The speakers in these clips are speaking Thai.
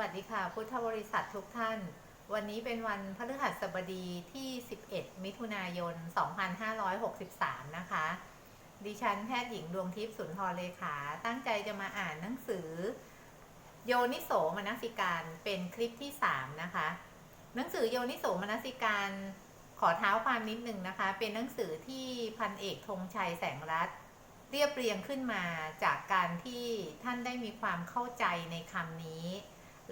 วัสดีค่ะ พุทธบริษัททุกท่าน วันนี้เป็นวันพฤหัสบดีที่ 11 มิถุนายน 2563 นะคะ ดิฉันแพทย์หญิงดวงทิพย์สุนทรเลขา ตั้งใจจะมาอ่านหนังสือ โยนิโสมนสิการเป็นคลิปที่ 3 นะคะ หนังสือโยนิโสมนสิการขอเท้าความนิดนึงนะคะ เป็นหนังสือที่พันเอกธงชัยแสงรัตนเรียบเรียงขึ้นมาจากการที่ท่านได้มีความเข้าใจในคำนี้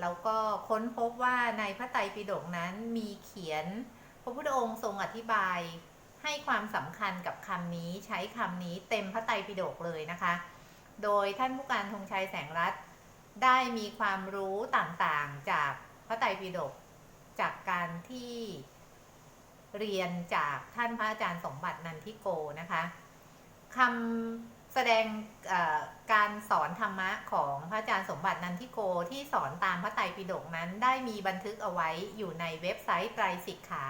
แล้วก็ค้นพบว่าในพระไตรปิฎกนั้นมีเขียน พระพุทธองค์ทรงอธิบายให้ความสำคัญกับคำนี้ใช้คำนี้เต็มพระไตรปิฎกเลยนะคะ โดยท่านผู้การธงชัยแสงรัตน์ได้มีความรู้ต่างๆจากพระไตรปิฎกจากการที่เรียนจากท่านพระอาจารย์สมบัตินันทิโกนะคะคำ แสดงการสอนธรรมะของพระอาจารย์สมบัตินันทิโกที่สอนตามพระไตรปิฎกนั้น ได้มีบันทึกเอาไว้อยู่ในเว็บไซต์ไตรสิกขา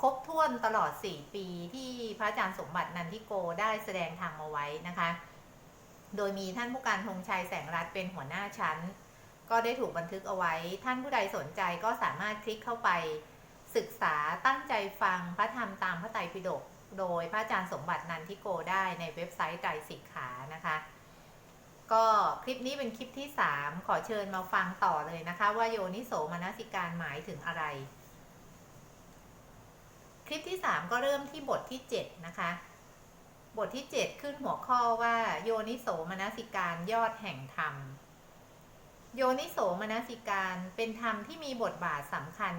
ครบถ้วนตลอด 4 ปีที่พระอาจารย์สมบัตินันทิโกได้แสดงธรรมเอาไว้นะคะ โดยมีท่านผู้การธงชัยแสงรัตนเป็นหัวหน้าชั้น ก็ได้ถูกบันทึกเอาไว้ ท่านผู้ใดสนใจก็สามารถคลิกเข้าไป ศึกษาตั้งใจฟังพระธรรมตามพระไตรปิฎก โดยพระอาจารย์สมบัตินันทิโกได้ในเว็บไซต์ไตรสิกขานะคะ ก็คลิปนี้เป็นคลิปที่ 3 ขอเชิญมาฟังต่อเลยนะคะ ว่าโยนิโสมนสิการหมายถึงอะไร คลิปที่ 3 ก็เริ่มที่บทที่ 7 นะคะ บทที่ 7 ขึ้นหัวข้อว่าโยนิโสมนสิการยอดแห่งธรรมโยนิโสมนสิการเป็นธรรมที่มีบทบาทสำคัญ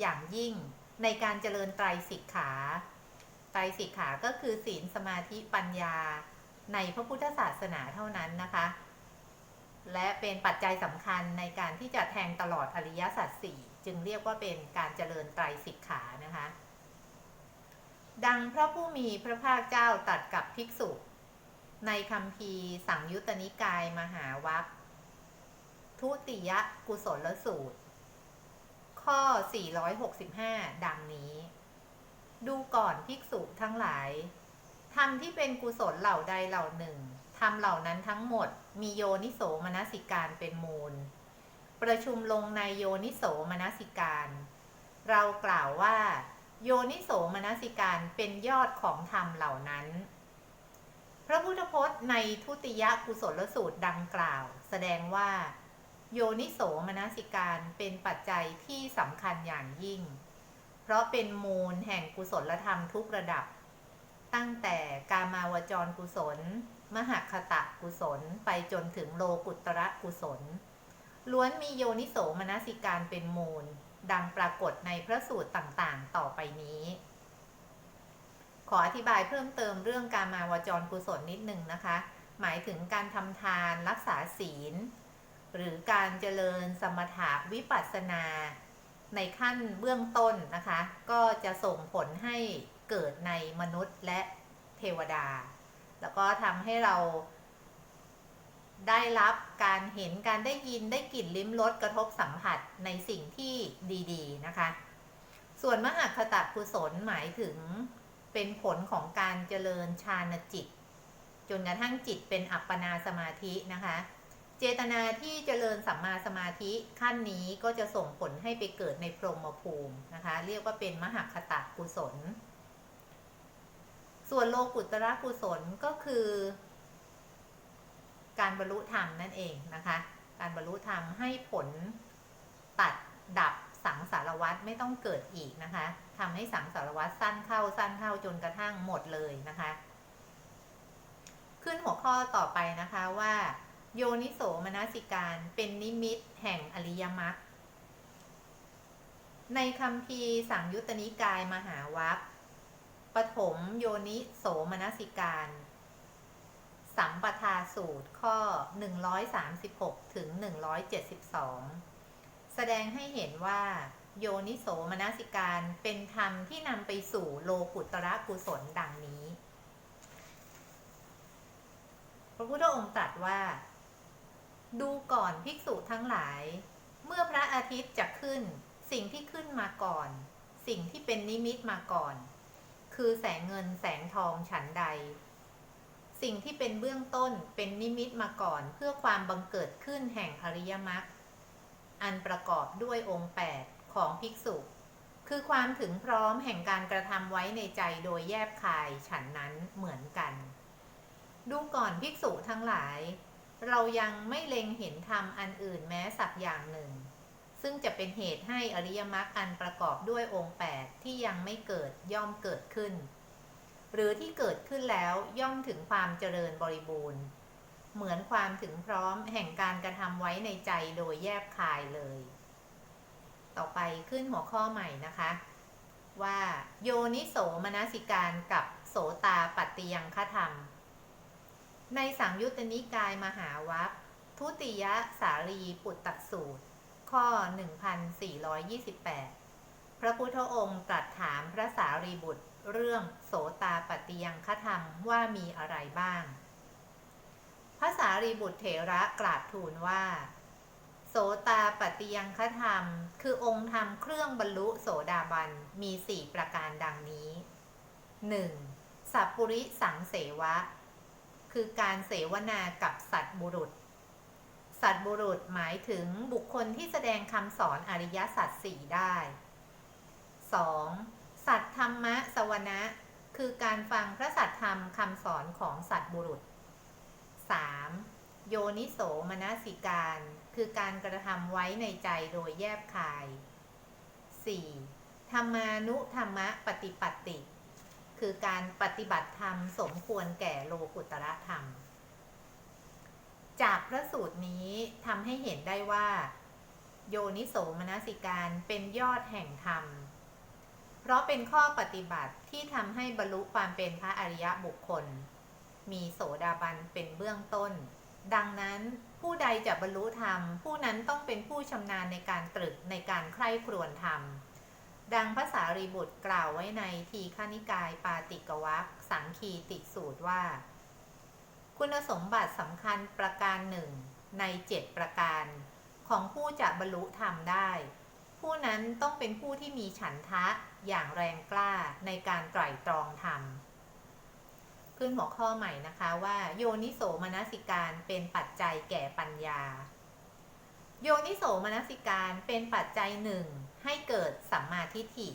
อย่างยิ่งในการเจริญไตรสิกขา ตรสิกขาก็คือศีลสมาธิปัญญาในพระพุทธศาสนาเท่านั้นนะคะ และเป็นปัจจัยสำคัญในการที่จะแทงตลอดอริยสัจสี่จึงเรียกว่าเป็นการเจริญไตรสิกขานะคะ ดังพระผู้มีพระภาคเจ้าตรัสกับภิกษุ ในคำพีสังยุตตนิกายมหาวัคทุติยกุศลสูตร ข้อ 465 ดังนี้ ดูก่อนภิกษุทั้งหลายธรรมที่เป็นกุศลเหล่าใดเหล่าหนึ่งธรรมเหล่านั้นทั้งหมด มีโยนิโสมนสิการเป็นมูล ประชุมลงในโยนิโสมนสิการ เรากล่าวว่า โยนิโสมนสิการเป็นยอดของธรรมเหล่านั้น พระพุทธพจน์ในทุติยกุศลสูตรดังกล่าว แสดงว่า โยนิโสมนสิการเป็นปัจจัยที่สำคัญอย่างยิ่ง เพราะเป็นมูลแห่งกุศลธรรมทุกระดับ ตั้งแต่กามาวจรกุศล มหคตะกุศลไปจนถึงโลกุตระกุศล ล้วนมีโยนิโสมนสิการเป็นมูล ดังปรากฏในพระสูตรต่างๆ ต่อไปนี้ ขออธิบายเพิ่มเติมเรื่องการมาวจรกุศลนิดหนึ่งนะคะ หมายถึงการทำทานรักษาศีล หรือการเจริญสมถะวิปัสสนา ในขั้นเบื้องต้นนะคะ ก็จะส่งผลให้เกิดในมนุษย์และเทวดา แล้วก็ทำให้เราได้รับการเห็นการได้ยินได้กลิ่นลิ้มรสกระทบสัมผัสในสิ่งที่ดีๆนะคะ ส่วนมหาคตะกุศลหมายถึงเป็นผลของการเจริญฌานจิต จนกระทั่งจิตเป็นอัปปนาสมาธินะคะ เจตนาที่เจริญสัมมาสมาธิขั้นนี้ก็จะส่งผลให้ไปเกิดในพรหมภูมินะคะ เรียกว่าเป็นมหคตะกุศล ส่วนโลกุตระกุศลก็คือ การบรรลุธรรมนั่นเองนะคะ การบรรลุธรรมให้ผลตัดดับสังสารวัฏไม่ต้องเกิดอีกนะคะทำให้สังสารวัฏสั้นเข้าสั้นเข้าจนกระทั่งหมดเลยนะคะ ขึ้นหัวข้อต่อไปนะคะว่า โยนิโสมนสิการเป็นนิมิตแห่งอริยมรรคในคำพีสังยุตตนิกายมหาวัคปฐมโยนิโสมนสิการ สัมปทาสูตรข้อ 136 ถึง 172 แสดงให้เห็นว่า โยนิโสมนสิการเป็นธรรมที่นำไปสู่โลกุตระกุศลดังนี้ พระพุทธองค์ตรัสว่า ดูก่อนภิกษุทั้งหลาย เมื่อพระอาทิตย์จะขึ้น สิ่งที่ขึ้นมาก่อน สิ่งที่เป็นนิมิตมาก่อน คือแสงเงินแสงทองฉันใด สิ่งที่เป็นเบื้องต้นเป็นนิมิตมาก่อนเพื่อความบังเกิดขึ้นแห่งอริยมรรคอันประกอบด้วยองค์ 8 ของภิกษุ คือความถึงพร้อมแห่งการกระทำไว้ในใจโดยแยบคายฉันนั้นเหมือนกัน ดูก่อนภิกษุทั้งหลาย เรายังไม่เล็งเห็นธรรมอันอื่นแม้สักอย่างหนึ่ง ซึ่งจะเป็นเหตุให้อริยมรรคอันประกอบด้วยองค์8ที่ยังไม่เกิดย่อมเกิดขึ้น หรือที่เกิดขึ้นแล้วย่อมถึงความเจริญบริบูรณ์ เหมือนความถึงพร้อมแห่งการกระทำไว้ในใจโดยแยบคายเลย ต่อไปขึ้นหัวข้อใหม่นะคะ ว่าโยนิโสมนสิการกับโสตาปัตติยังคธรรม ในสังยุตตนิกายมหาวัคทุติยสารีปุตตสูตร ข้อ 1428 พระพุทธองค์ตรัสถามพระสารีบุตรเรื่องโสตาปัตติยังคธรรมว่ามีอะไรบ้าง พระสารีบุตรเถระกราบทูลว่า โสตาปัตติยังคธรรม คือองค์ธรรมเครื่องบรรลุโสดาบันมีสี่ประการดังนี้ 1. สัพปุริสังเสวะ คือการเสวนากับสัตบุรุษ สัตบุรุษหมายถึงบุคคลที่แสดงคำสอนอริยสัจสี่ได้ 2. สัตธรรมะสวนะคือการฟังพระสัตธรรมคำสอนของสัตบุรุษ 3. โยนิโสมนสิการ คือการกระทำไว้ในใจโดยแยบคาย 4. ธรรมานุธรรมะปฏิปัติ คือการปฏิบัติธรรมสมควรแก่โลกุตระธรรม จากพระสูตรนี้ทำให้เห็นได้ว่า โยนิโสมนสิการเป็นยอดแห่งธรรม เพราะเป็นข้อปฏิบัติที่ทำให้บรรลุความเป็นพระอริยบุคคล มีโสดาบันเป็นเบื้องต้น ดังนั้นผู้ใดจะบรรลุธรรม ผู้นั้นต้องเป็นผู้ชำนาญในการตรึกในการใคร่ครวญธรรม ดังพระสารีบุตรกล่าวไว้ในทีฆนิกายปาติกวัคสังคีติสูตรว่า คุณสมบัติสำคัญประการหนึ่งในเจ็ดประการ ของผู้จะบรรลุธรรมได้ ผู้นั้นต้องเป็นผู้ที่มีฉันทะอย่างแรงกล้าในการไตร่ตรองธรรมขึ้นหัวข้อใหม่นะคะว่าโยนิโสมนสิการเป็นปัจจัยแก่ปัญญา โยนิโสมนสิการเป็นปัจจัยหนึ่ง ให้เกิดสัมมาทิฏฐิ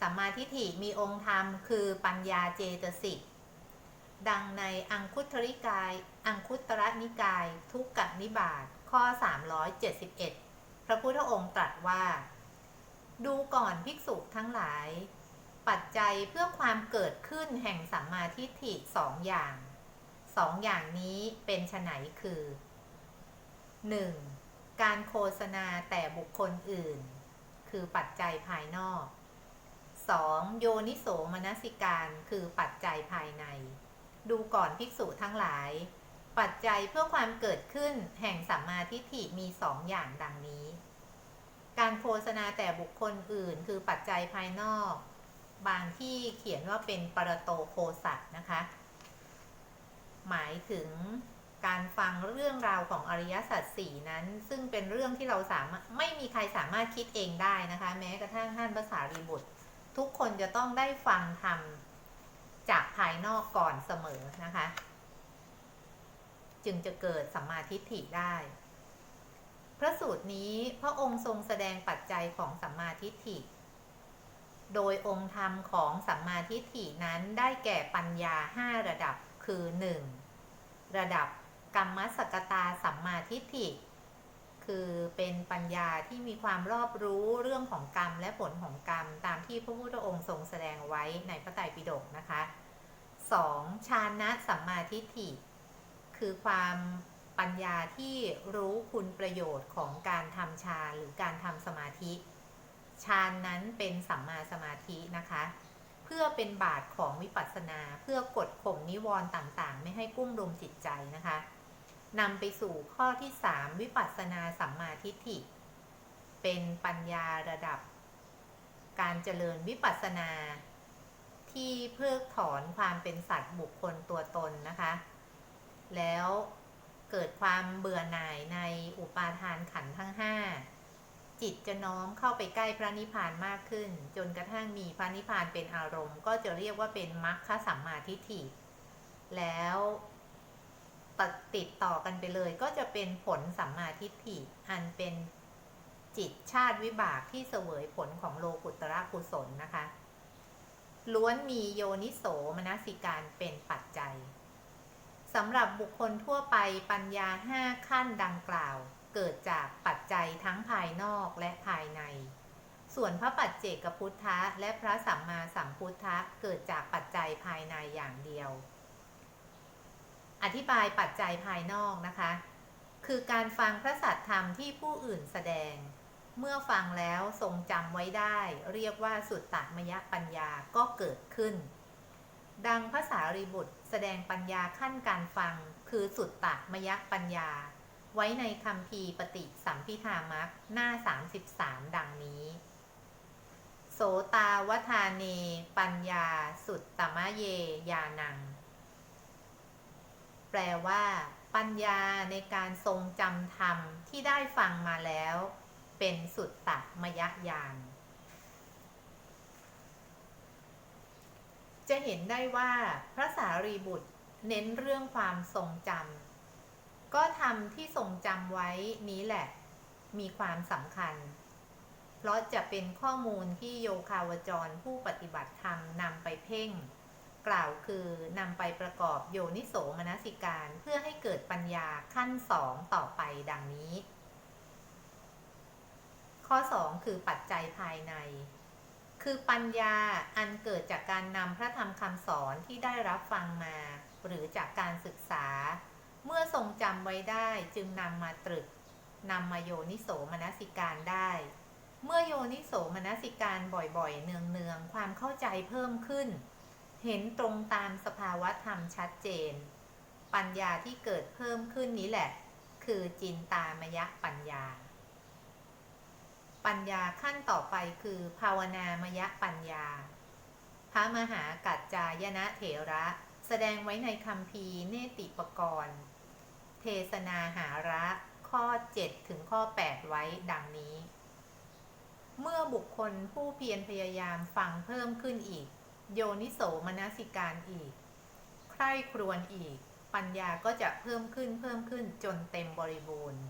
สัมมาทิฏฐิมีองค์ธรรมคือปัญญาเจตสิก ดังในอังคุตริกาย อังคุตระนิกาย ทุกกนิบาตข้อ 371 พระพุทธองค์ตรัสว่า ดูก่อนภิกษุทั้งหลาย ปัจจัยเพื่อความเกิดขึ้นแห่งสัมมาทิฏฐิสองอย่างสองอย่างนี้เป็นไฉนคือ 1. การโฆษณาแต่บุคคลอื่น คือปัจจัยภายนอก 2. โยนิโสมนสิการคือปัจจัยภายใน ดูก่อนภิกษุทั้งหลาย ปัจจัยเพื่อความเกิดขึ้นแห่งสัมมาทิฏฐิมีสองอย่างดังนี้ การโฆษณาแต่บุคคลอื่นคือปัจจัยภายนอก บางที่เขียนว่าเป็นปรโตโคสัตนะคะ หมายถึง การฟังเรื่องราวของอริยสัจสี่นั้น ซึ่งเป็นเรื่องที่เราสามารถไม่มีใครสามารถคิดเองได้นะคะ แม้กระทั่งท่านภาษารีบุตร ทุกคนจะต้องได้ฟังธรรมจากภายนอกก่อนเสมอนะคะ จึงจะเกิดสัมมาทิฏฐิได้ พระสูตรนี้พระองค์ทรงแสดงปัจจัยของสัมมาทิฏฐิ โดยองค์ธรรมของสัมมาทิฏฐินั้นได้แก่ปัญญาห้าระดับคือ 1. ระดับ กรรมสกตาสัมมาทิฏฐิ คือเป็นปัญญาที่มีความรอบรู้เรื่องของกรรมและผลของกรรม ตามที่พระพุทธองค์ทรงแสดงไว้ในพระไตรปิฎกนะคะ 2. ชานะสัมมาทิฏฐิ คือความปัญญาที่รู้คุณประโยชน์ของการทำฌานหรือการทำสมาธิฌานนั้นเป็นสัมมาสมาธินะคะ เพื่อเป็นบาทของวิปัสสนา เพื่อกดข่มนิวรณ์ต่างๆ ไม่ให้กุ้มรุมจิตใจนะคะ นำไปสู่ข้อที่ 3 วิปัสสนาสัมมาทิฏฐิ เป็นปัญญาระดับ การเจริญวิปัสสนา ที่เพิกถอนความเป็นสัตว์บุคคลตัวตนนะคะ แล้วเกิดความเบื่อหน่ายในอุปาทานขันทั้ง 5 จิตจะน้อมเข้าไปใกล้พระนิพพานมากขึ้น จนกระทั่งมีพระนิพพานเป็นอารมณ์ ก็จะเรียกว่าเป็นมรรคสัมมาทิฏฐิ แล้ว ติดต่อกันไปเลย ก็จะเป็นผลสัมมาทิฏฐิอันเป็นจิตชาติวิบากที่เสวยผลของโลกุตระกุศลนะคะ ล้วนมีโยนิโสมนสิการเป็นปัจจัยสำหรับบุคคลทั่วไปปัญญาห้าขั้นดังกล่าว เกิดจากปัจจัยทั้งภายนอกและภายใน ส่วนพระปัจเจกพุทธะและพระสัมมาสัมพุทธะเกิดจากปัจจัยภายในอย่างเดียว อธิบายปัจจัยภายนอกนะคะ คือการฟังพระสัทธรรมที่ผู้อื่นแสดง เมื่อฟังแล้วทรงจำไว้ได้ เรียกว่าสุตตมยปัญญาก็เกิดขึ้น ดังภาษารีบุตรแสดงปัญญาขั้นการฟัง คือสุตตมยปัญญา ไว้ในคำพีปฏิสัมพิธามักหน้า 33 ดังนี้ โสตาวทาเน ปัญญา สุตตมะเยยานัง แปลว่า ปัญญาในการทรงจำธรรมที่ได้ฟังมาแล้ว เป็นสุดตตมยญาณจะเห็นได้ว่าพระสารีบุตรเน้นเรื่องความทรงจำก็ทำที่ทรงจำไว้นี้แหละ มีความสำคัญ เพราะจะเป็นข้อมูลที่โยคาวจรผู้ปฏิบัติธรรมนำไปเพ่ง กล่าวคือนำไปประกอบโยนิโสมนสิการเพื่อให้เกิดปัญญาขั้นสองต่อไปดังนี้ ข้อ 2 คือปัจจัยภายใน คือปัญญาอันเกิดจากการนำพระธรรมคำสอนที่ได้รับฟังมา หรือจากการศึกษา เมื่อทรงจำไว้ได้จึงนำมาตรึกนำมาโยนิโสมนสิการได้เมื่อโยนิโสมนสิการบ่อยๆ เนืองๆ ความเข้าใจเพิ่มขึ้น เห็นตรงตามสภาวะธรรมชัดเจน ปัญญาที่เกิดเพิ่มขึ้นนี้แหละ คือจินตามยปัญญา ปัญญาขั้นต่อไปคือภาวนามยปัญญา พระมหากัจจายนะเถระแสดงไว้ในคำพีเนติปกรณ์ เทศนาหาระข้อ 7 ถึงข้อ 8 ไว้ดังนี้ เมื่อบุคคลผู้เพียรพยายามฟังเพิ่มขึ้นอีก โยนิโสมนสิการอีก ใคร่ครวญอีก ปัญญาก็จะเพิ่มขึ้นเพิ่มขึ้นจนเต็มบริบูรณ์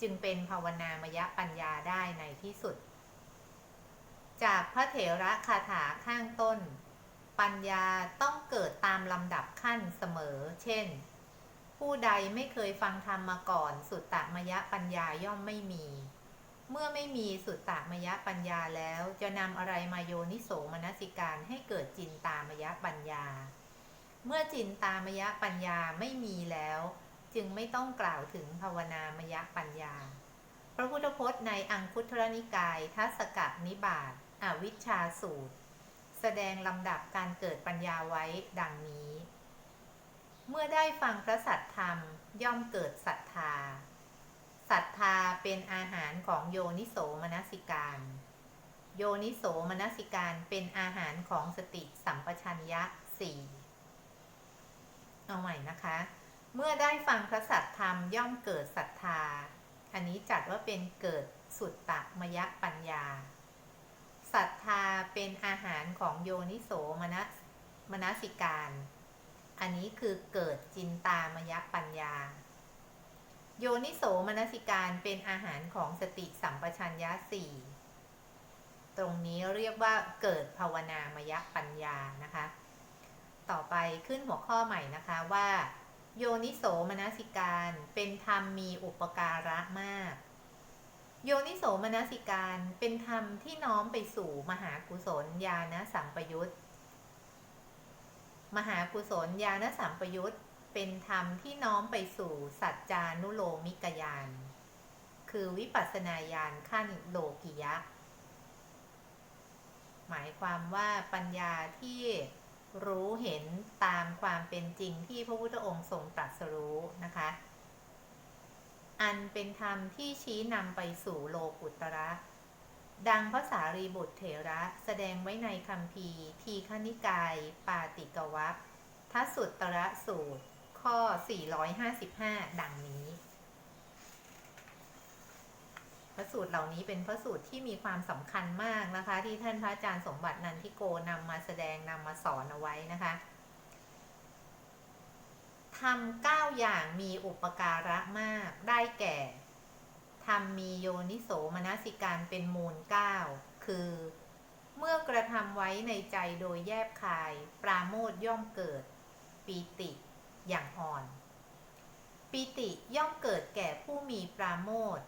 จึงเป็นภาวนามยปัญญาได้ในที่สุด จากพระเถระคาถาข้างต้น ปัญญาต้องเกิดตามลำดับขั้นเสมอ เช่น ผู้ใดไม่เคยฟังธรรมมาก่อน สุตตมยปัญญาย่อมไม่มี เมื่อไม่มีสุตตมยปัญญาแล้วจะนำอะไรมาโยนิโสมนสิการให้เกิดจินตามยปัญญา เมื่อจินตามยปัญญาไม่มีแล้ว จึงไม่ต้องกล่าวถึงภาวนามยปัญญา พระพุทธพจน์ในอังคุตรนิกาย ทัศกนิบาตอวิชชาสูตร แสดงลำดับการเกิดปัญญาไว้ดังนี้ เมื่อได้ฟังพระสัทธรรมย่อมเกิดศรัทธา ศรัทธาเป็นอาหารของโยนิโสมนสิการ โยนิโสมนสิการเป็นอาหารของสติสัมปชัญญะสี่เอาใหม่นะคะ เมื่อได้ฟังพระสัทธรรมย่อมเกิดศรัทธา อันนี้จัดว่าเป็นเกิดสุตตมยปัญญาศรัทธาเป็นอาหารของโยนิโสมนสมนสิการ อันนี้คือเกิดจินตามยปัญญา โยนิโสมนสิการเป็นอาหารของสติสัมปชัญญะสี่ตรงนี้เรียกว่าเกิดภาวนามยปัญญานะคะ ต่อไปขึ้นหัวข้อใหม่นะคะว่า โยนิโสมนสิการเป็นธรรมมีอุปการะมาก โยนิโสมนสิการเป็นธรรมที่น้อมไปสู่มหากุศลญาณสัมปยุตมหากุศลญาณสัมปยุต เป็นธรรมที่น้อมไปสู่สัจจานุโลมิกยาน คือวิปัสสนาญาณขั้นโลกิยะ หมายความว่าปัญญาที่รู้เห็นตามความเป็นจริงที่พระพุทธองค์ทรงตรัสรู้นะคะ อันเป็นธรรมที่ชี้นำไปสู่โลกุตระ ดังพระสารีบุตรเถระแสดงไว้ในคำพีทีฆนิกาย ปาติกวัคทสุตตระสูตร ข้อ 455 ดังนี้พระสูตรเหล่านี้เป็นพระสูตรที่มีความสำคัญมากนะคะ ที่ท่านพระอาจารย์สมบัตินันทิโกนำมาแสดงนำมาสอนเอาไว้นะคะทำเก้าอย่างมีอุปการะมากได้แก่ทรมมีโยนิโสมนสิการเป็นมูลเก้าคือ เมื่อกระทำไว้ในใจโดยแยบคาย ปราโมทย่อมเกิด ปีติ อย่างอ่อนปีติย่อมเกิดแก่ผู้มีปราโมท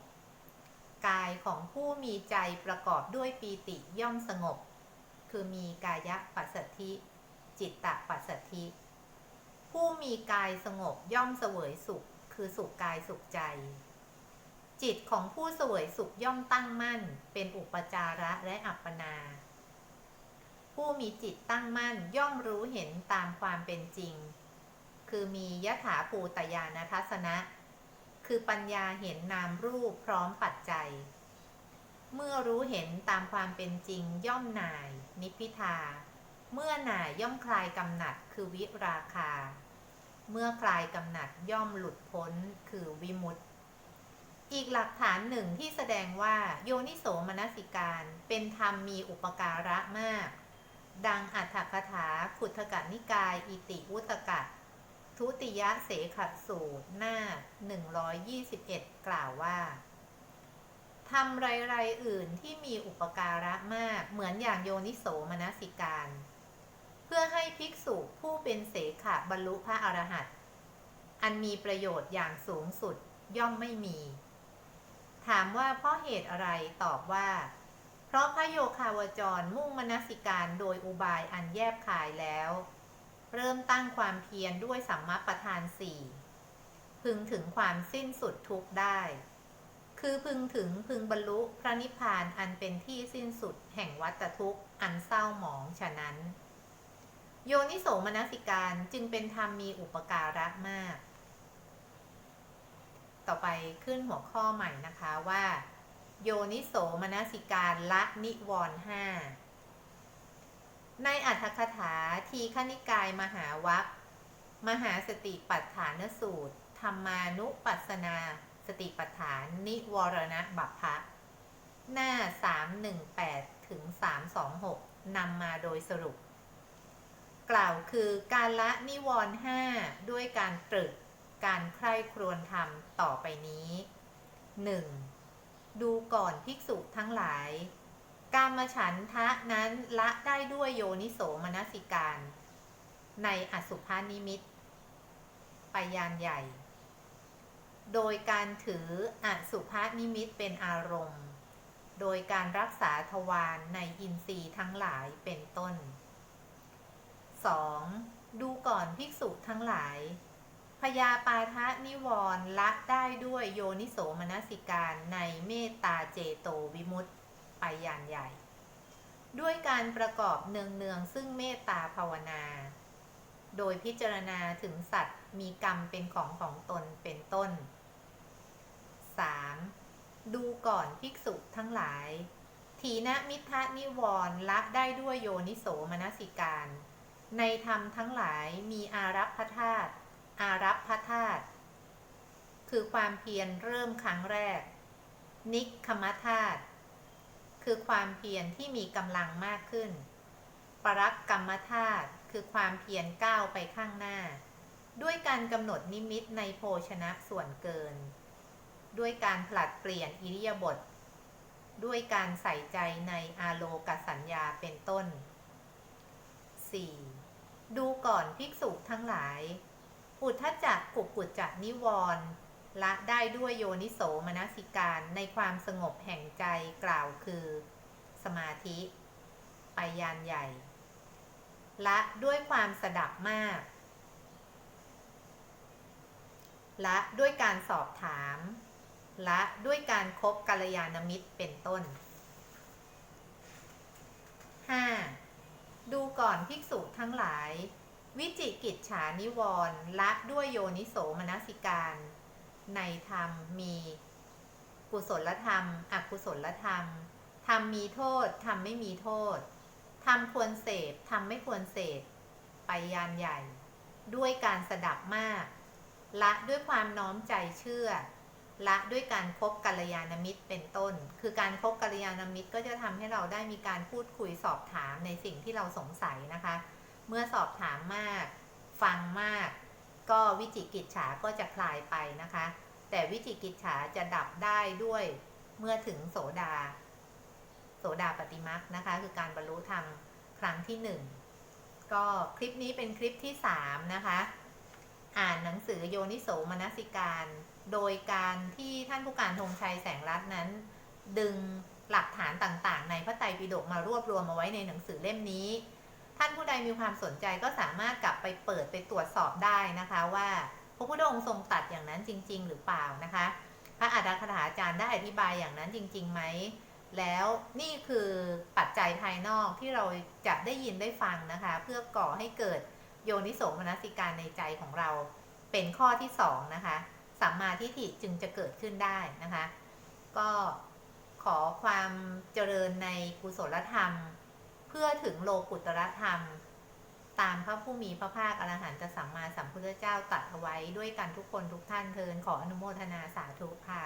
กายของผู้มีใจประกอบด้วยปีติย่อมสงบ คือมีกายะปัสสธิ จิตตะปัสสธิ ผู้มีกายสงบย่อมเสวยสุข คือสุขกายสุขใจ จิตของผู้เสวยสุขย่อมตั้งมั่น เป็นอุปจาระและอัปปนา ผู้มีจิตตั้งมั่นย่อมรู้เห็นตามความเป็นจริง คือมียถาภูตยานทัศนะ คือปัญญาเห็นนามรูปพร้อมปัจจัย เมื่อรู้เห็นตามความเป็นจริงย่อมหน่าย นิพิทา เมื่อหน่ายย่อมคลายกำหนัดคือวิราคา เมื่อคลายกำหนัดย่อมหลุดพ้นคือวิมุตติ อีกหลักฐานหนึ่งที่แสดงว่าโยนิโสมนสิการเป็นธรรมมีอุปการะมาก ดังอัตถกถาขุทธกนิกาย อิติวุตกะ ทุติยเสขสูตรหน้า 121 กล่าวว่าทำไรๆอื่นที่มีอุปการะมากเหมือนอย่างโยนิโสมนสิการ เพื่อให้ภิกษุผู้เป็นเสขะบรรลุพระอรหันต์อันมีประโยชน์อย่างสูงสุดย่อมไม่มี ถามว่าเพราะเหตุอะไรตอบว่า เพราะพระโยคาวจรมุ่งมนสิการโดยอุบายอันแยบคายแล้ว เริ่มตั้งความเพียรด้วยสัมมาประธานสี่พึงถึงความสิ้นสุดทุกได้ คือพึงถึงพึงบรรลุพระนิพพานอันเป็นที่สิ้นสุดแห่งวัฏทุกข์อันเศร้าหมองฉะนั้น โยนิโสมนสิการจึงเป็นธรรมมีอุปการะมาก ต่อไปขึ้นหัวข้อใหม่นะคะว่า โยนิโสมนสิการละนิวรณ์ห้า ในอัตถคถาทีขณิกายมหาวัคมหาสติปัฏฐานสูตร ธรรมานุปัสสนา สติปัฏฐานนิวรณะบัพพะหน้า 318 ถึง 326 นำมาโดยสรุป กล่าวคือการละนิวรณ์ห้าด้วยการตรึกการใคร่ครวญธรรมต่อไปนี้ 1. ดูก่อนภิกษุทั้งหลาย การมฉันทะนั้นละได้ด้วยโยนิโสมนสิการ ในอสุภานิมิตไปยานใหญ่ โดยการถืออสุภานิมิตเป็นอารมณ์ โดยการรักษาทวารในอินทรีย์ทั้งหลายเป็นต้น 2. ดูก่อนภิกษุทั้งหลาย พยาปาทะนิวรณ์ละได้ด้วยโยนิโสมนสิการในเมตตาเจโตวิมุตติ ไปยานใหญ่ ด้วยการประกอบเนืองๆซึ่งเมตตาภาวนา โดยพิจารณาถึงสัตว์มีกรรมเป็นของของตนเป็นต้น 3. ดูก่อนภิกษุทั้งหลายทีนมิทะนิวรละได้ด้วยโยนิโสมนสิการ ในธรรมทั้งหลายมีอารัพพธาตุอารัพพธาตุคือความเพียรเริ่มครั้งแรก นิคมธาตุ คือความเพียรที่มีกำลังมากขึ้น ปรักกรรมธาตุคือความเพียรก้าวไปข้างหน้า ด้วยการกำหนดนิมิตในโภชนะส่วนเกิน ด้วยการผลัดเปลี่ยนอิริยาบถด้วยการใส่ใจในอาโลกสัญญาเป็นต้น 4. ดูก่อนภิกษุทั้งหลาย อุทธจักกุกุจจนิวรณ์ ละได้ด้วยโยนิโสมนสิการในความสงบแห่งใจกล่าวคือ สมาธิไปยานใหญ่ ละด้วยความสดับมาก ละด้วยการสอบถาม ละด้วยการครบกัลยาณมิตรเป็นต้น 5. ดูก่อนภิกษุทั้งหลาย วิจิกิจฉานิวรณ์ละด้วยโยนิโสมนสิการ ในธรรมมีกุศลธรรม อกุศลธรรมธรรมมีโทษธรรมไม่มีโทษธรรมควรเสพธรรมไม่ควรเสพไปยานใหญ่ ด้วยการสดับมาก ละด้วยความน้อมใจเชื่อ ละด้วยการคบกัลยาณมิตรเป็นต้น คือการคบกัลยาณมิตรก็จะทำให้เราได้มีการพูดคุยสอบถามในสิ่งที่เราสงสัยนะคะ เมื่อสอบถามมาก ฟังมาก ก็วิจิกิจฉาก็จะคลายไปนะคะ แต่วิจิกิจฉาจะดับได้ด้วยเมื่อถึงโสดา โสดาปฏิมักนะคะ คือการบรรลุธรรมครั้งที่หนึ่งก็คลิปนี้เป็นคลิปที่สามนะคะ อ่านหนังสือโยนิโสมนสิการ โดยการที่ท่านผู้การธงชัยแสงรัตน์นั้น ดึงหลักฐานต่างๆ ในพระไตรปิฎกมารวบรวมมาไว้ในหนังสือเล่มนี้ ท่านผู้ใดมีความสนใจก็สามารถกลับไปเปิดไปตรวจสอบได้นะคะว่าพระพุทธองค์ทรงตัดอย่างนั้นจริง ๆ หรือเปล่านะคะ พระอัฏฐกถาจารย์ได้อธิบายอย่างนั้นจริงๆไหมแล้วนี่คือปัจจัยภายนอกที่เราจะได้ยินได้ฟังนะคะ เพื่อก่อให้เกิดโยนิโสมนสิการในใจของเรา เป็นข้อที่สองนะคะสัมมาทิฏฐิจึงจะเกิดขึ้นได้นะคะ ก็ขอความเจริญในกุศลธรรม พื่อถึงโลกุตรธรรม ตามพระผู้มีพระภาคอรหันตสัมมาสัมพุทธเจ้าตัดเอาไว้ด้วยกันทุกคนทุกท่านเทินขออนุโมทนาสาธุค่ะ